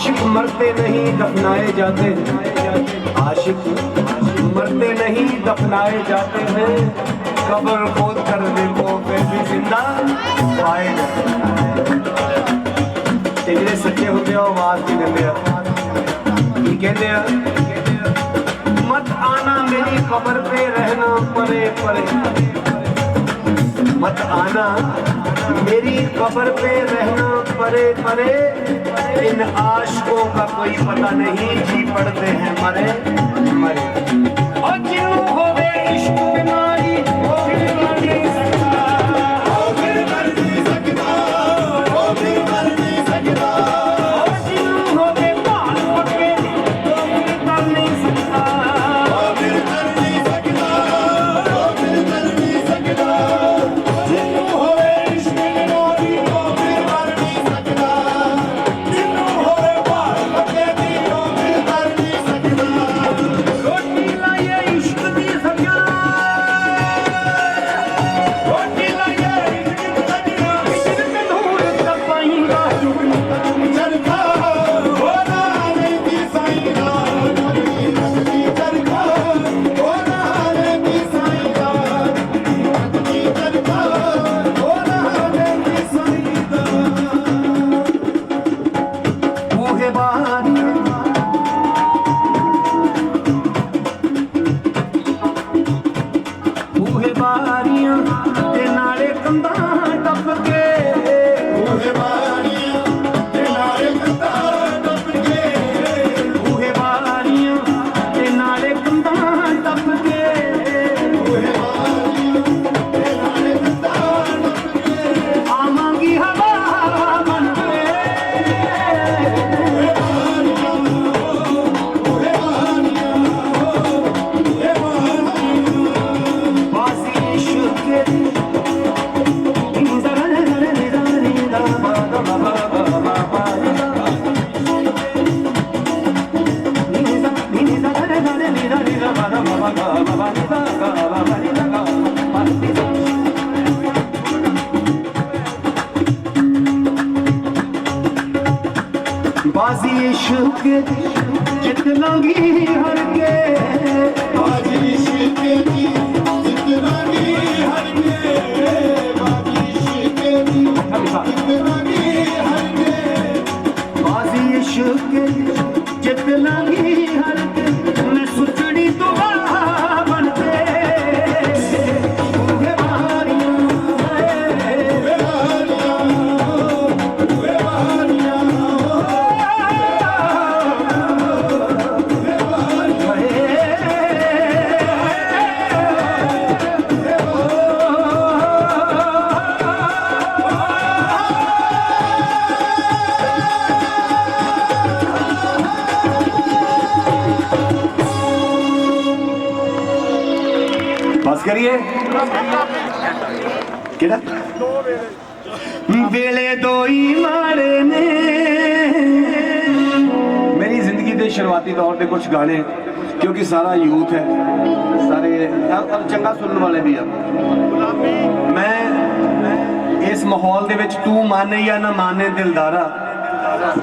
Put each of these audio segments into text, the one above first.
आशिक मरते नहीं दफनाए जाते हैं आशिक मरते नहीं दफनाए जाते हैं कब्र खोद कर देखो फिर भी जिंदा पाए जाते हैं ਤੇ ਜਿਹੜੇ ਸੱਚੇ ਹੁੰਦੇ ਆ ਉਹ ਆਵਾਜ਼ ਕੀ ਦਿੰਦੇ ਆ ਕੀ ਕਹਿੰਦੇ ਆ ਮਤ ਆਣਾ ਮੇਰੀ ਕਬਰ पे रहना परे परे مت آنا میری قبر پہ رہنا پرے پرے ان عاشقوں کا کوئی پتہ نہیں جی پڑتے ہیں مرے مرے اور کیوں ہو گئے عشق بیماری ہو گئی ਕਰੀਏ? ਕਿਹੜਾ? ਵੇਲੇ ਦੋ ਹੀ ਮਾਰੇ ਨੇ। ਮੇਰੀ ਜ਼ਿੰਦਗੀ ਦੇ ਸ਼ੁਰੂਆਤੀ ਦੌਰ ਦੇ ਕੁਝ ਗਾਣੇ, ਕਿਉਂਕਿ ਸਾਰਾ ਯੂਥ ਹੈ, ਸਾਰੇ ਅ- ਚੰਗਾ ਸੁਣਨ ਵਾਲੇ ਵੀ ਆ। ਮੈਂ ਇਸ ਮਾਹੌਲ ਦੇ ਵਿੱਚ ਤੂੰ ਮੰਨੇ ਜਾਂ ਨਾ ਮੰਨੇ ਦਿਲਦਾਰਾ,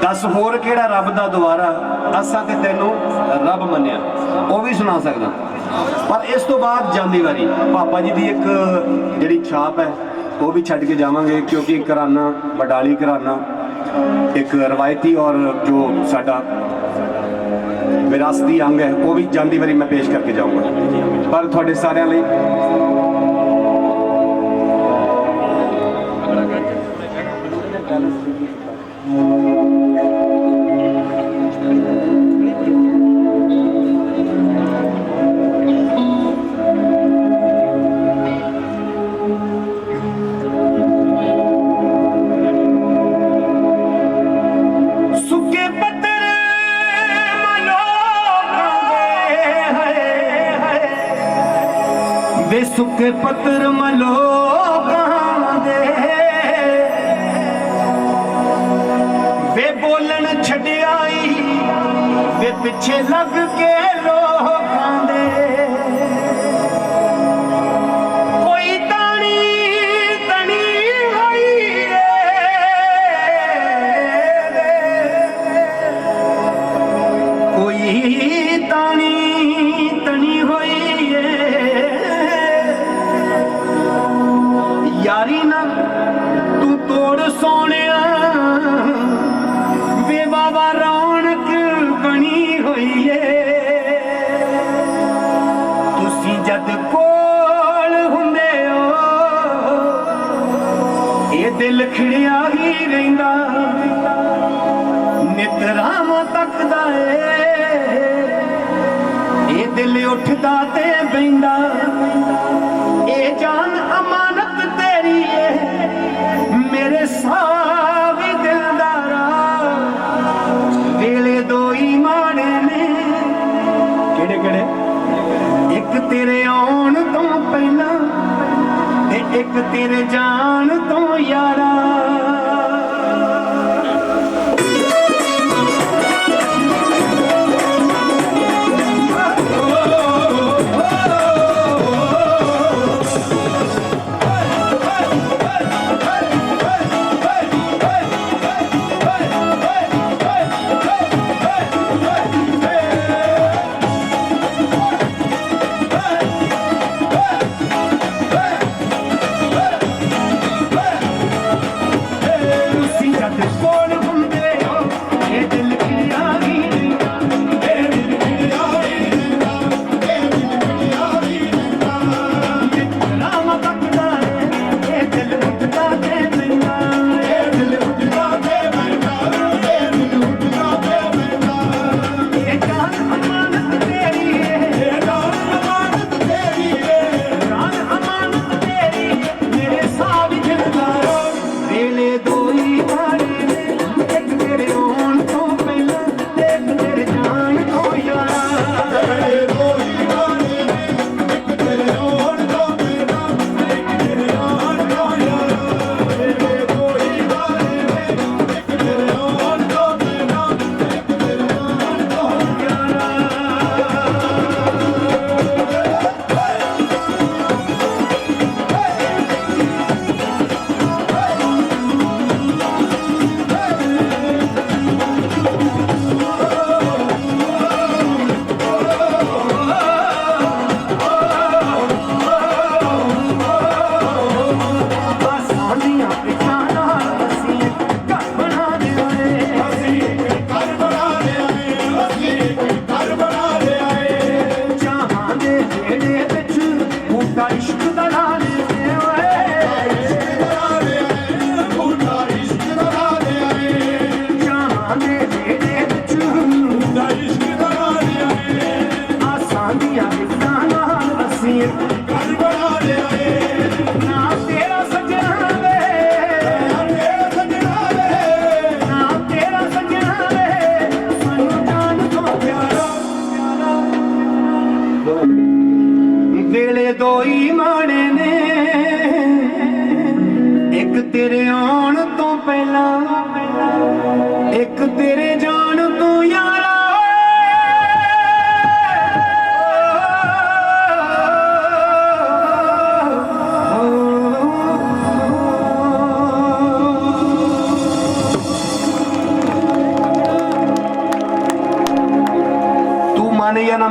ਦੱਸ ਹੋਰ ਕਿਹੜਾ ਰੱਬ ਦਾ ਦੁਆਰਾ ਅਸਾਂ ਤੇ ਤੈਨੂੰ ਰੱਬ ਮੰਨਿਆ? ਉਹ ਵੀ ਸੁਣਾ ਸਕਦਾ। ਪਰ ਇਸ ਤੋਂ ਬਾਅਦ ਜਾਂਦੀ ਵਾਰੀ, ਪਾਪਾ ਜੀ ਦੀ ਇੱਕ ਜਿਹੜੀ ਛਾਪ ਹੈ, ਉਹ ਵੀ ਛੱਡ ਕੇ ਜਾਵਾਂਗੇ ਕਿਉਂਕਿ ਘਰਾਨਾ ਬਡਾਲੀ ਘਰਾਨਾ, ਇੱਕ ਰਵਾਇਤੀ ਔਰ ਜੋ ਸਾਡਾ ਵਿਰਾਸਤੀ ਅੰਗ ਹੈ, ਉਹ ਵੀ ਜਾਂਦੀ ਵਾਰੀ ਮੈਂ ਪੇਸ਼ ਕਰਕੇ ਜਾਊਂਗਾ। ਪਰ ਤੁਹਾਡੇ ਸਾਰਿਆਂ ਲਈ ਸੁੱਕੇ ਸੁੱਕੇ ਪੱਤਰ ਮਲੋਕਾਂਦੇ ਵੇ ਬੋਲਣ ਛੱਡਿਆਈ ਵੇ ਪਿੱਛੇ ਲੱਗ ਕੇ ਲੋਕ ਜਦ ਕੋਲ ਹੁੰਦੇ ਹੋ। ਇਹ ਦਿਲ ਖਿੜਿਆ ਹੀ ਰਹਿੰਦਾ। ਨਿਤ ਰਾਮ ਤੱਕਦਾ ਏ। ਇਹ ਦਿਲ ਉੱਠਦਾ ਤੇ ਬੈਂਦਾ ਇਹ ਜਾਨ ਇੱਕ ਤੇਰੇ ਆਉਣ ਤੋਂ ਪਹਿਲਾਂ ਤੇ ਇੱਕ ਤੇਰੇ ਜਾਣ ਤੋਂ ਯਾਰਾ।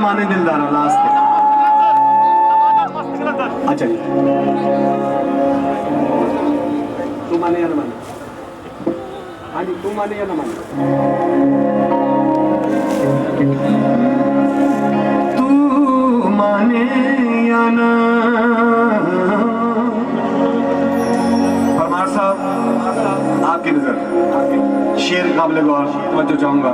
ಮಾನೇ ನಿಲ್ದಾರಲ್ಲ ಆಸ್ತಿ ಆಚಾರ್ಯ तू माने यानं माने आणि तू माने यानं माने तू یا यानं ہاں جی، فرمار صاحب، آپ کی نظر۔ شیر قابل گوار توجہ چاہوں گا۔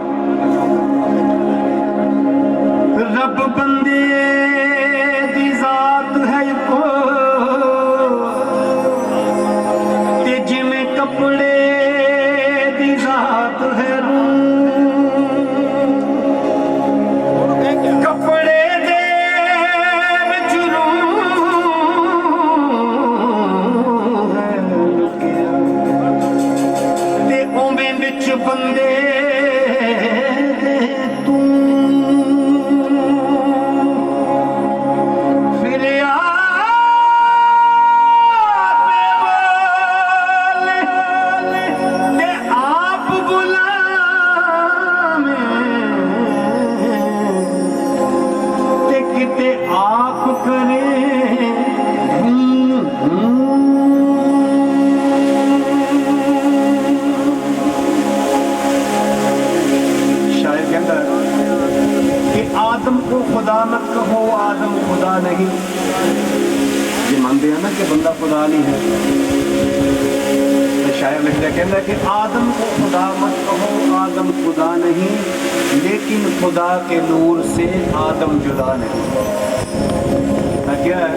ਕਹਿੰਦਾ ਕਿ ਆਦਮ ਕੋ ਖੁਦਾ ਮਤ ਕਹੋ, ਆਦਮ ਖੁਦਾ ਨਹੀਂ, ਲੇਕਿਨ ਖੁਦਾ ਕੇ ਨੂਰ ਸੇ ਆਦਮ ਜੁਦਾ ਨਹੀਂ। ਤਾਂ ਕਿਹਾ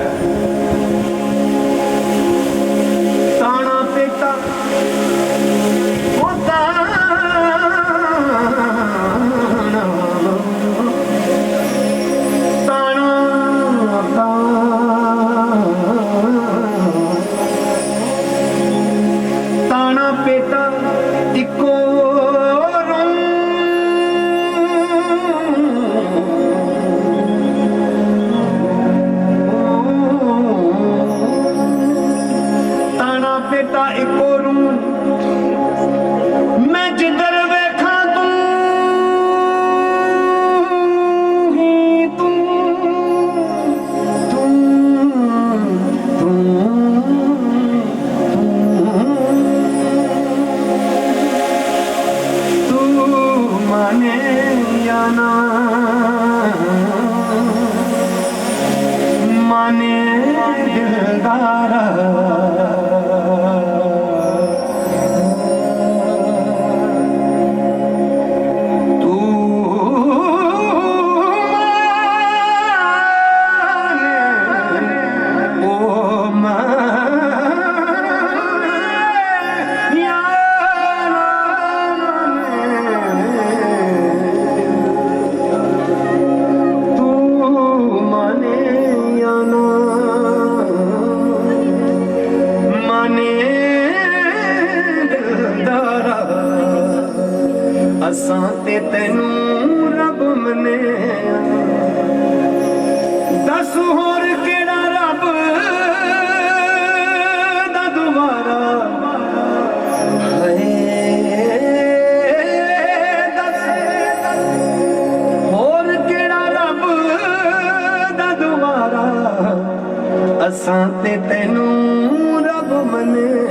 ਅਸਾਂ ਤੇ ਤੈਨੂੰ ਰੱਬ ਮੰਨਿਆ।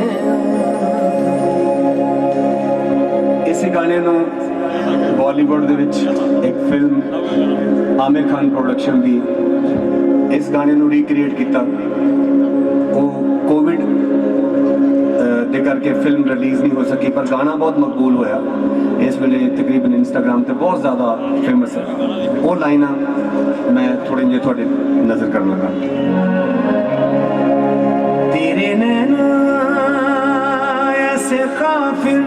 ਇਸੇ ਗਾਣੇ ਨੂੰ ਬਾਲੀਵੁੱਡ ਦੇ ਵਿੱਚ ਇੱਕ ਫਿਲਮ ਆਮਿਰ ਖਾਨ ਪ੍ਰੋਡਕਸ਼ਨ ਦੀ ਇਸ ਗਾਣੇ ਨੂੰ ਰੀਕ੍ਰੀਏਟ ਕੀਤਾ। ਉਹ ਕੋਵਿਡ ਦੇ ਕਰਕੇ ਫਿਲਮ ਰਿਲੀਜ਼ ਨਹੀਂ ਹੋ ਸਕੀ, ਪਰ ਗਾਣਾ ਬਹੁਤ ਮਕਬੂਲ ਹੋਇਆ। ਇਸ ਵੇਲੇ ਤਕਰੀਬਨ ਇੰਸਟਾਗ੍ਰam ਤੇ ਬਹੁਤ ਜ਼ਿਆਦਾ ਫੇਮਸ ਹੈ। ਉਹ ਲਾਈਨਾਂ ਮੈਂ ਥੋੜੇ ਜਿਹੇ ਤੁਹਾਡੇ ਨਜ਼ਰ ਕਰਨ ਲੱਗਾ। फिर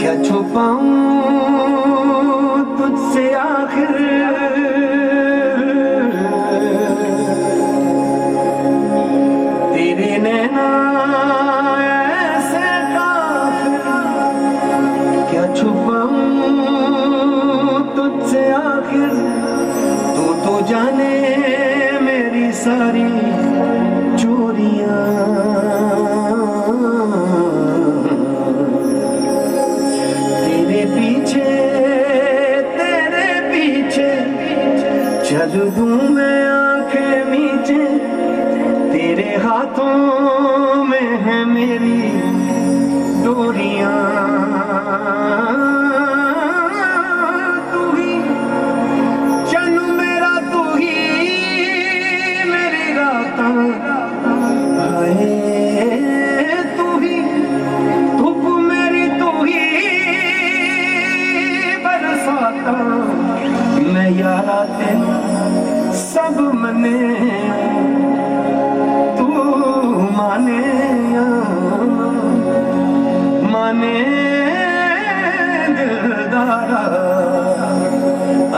क्या छुपाऊं तुझसे आखिर میری ڈوریاں تو ہی چن میرا، تو میری رات تو ہی میری، تو ہی میں یار سب منے۔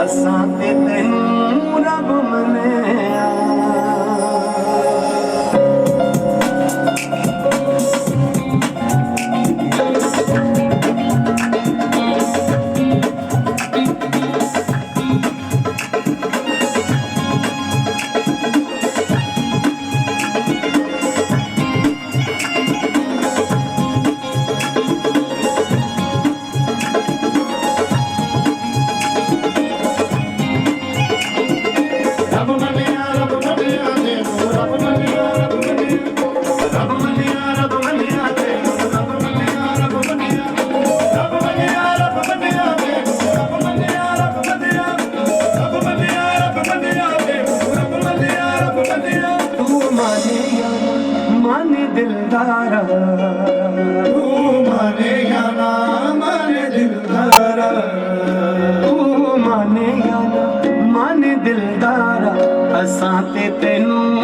اسان تي ਤੂੰ ਮਾਨਿਆ ਨਾ ਮਨ ਦਿਲਦਾਰਾ ਤੂੰ ਮਾਨਿਆ ਨਾ ਮਨ ਦਿਲਦਾਰਾ ਅਸਾਂ ਤੇ ਤੈਨੂੰ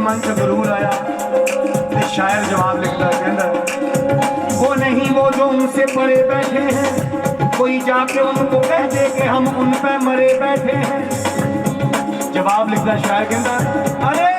من سے ضرور آیا۔ کہ شاعر جواب لکھتا کہتا وہ نہیں، وہ جو ان سے پڑے بیٹھے ہیں۔ کوئی جا کے ان کو کہہ دے کہ ہم ان پہ مرے بیٹھے ہیں۔ جواب لکھتا شاعر کہتا ارے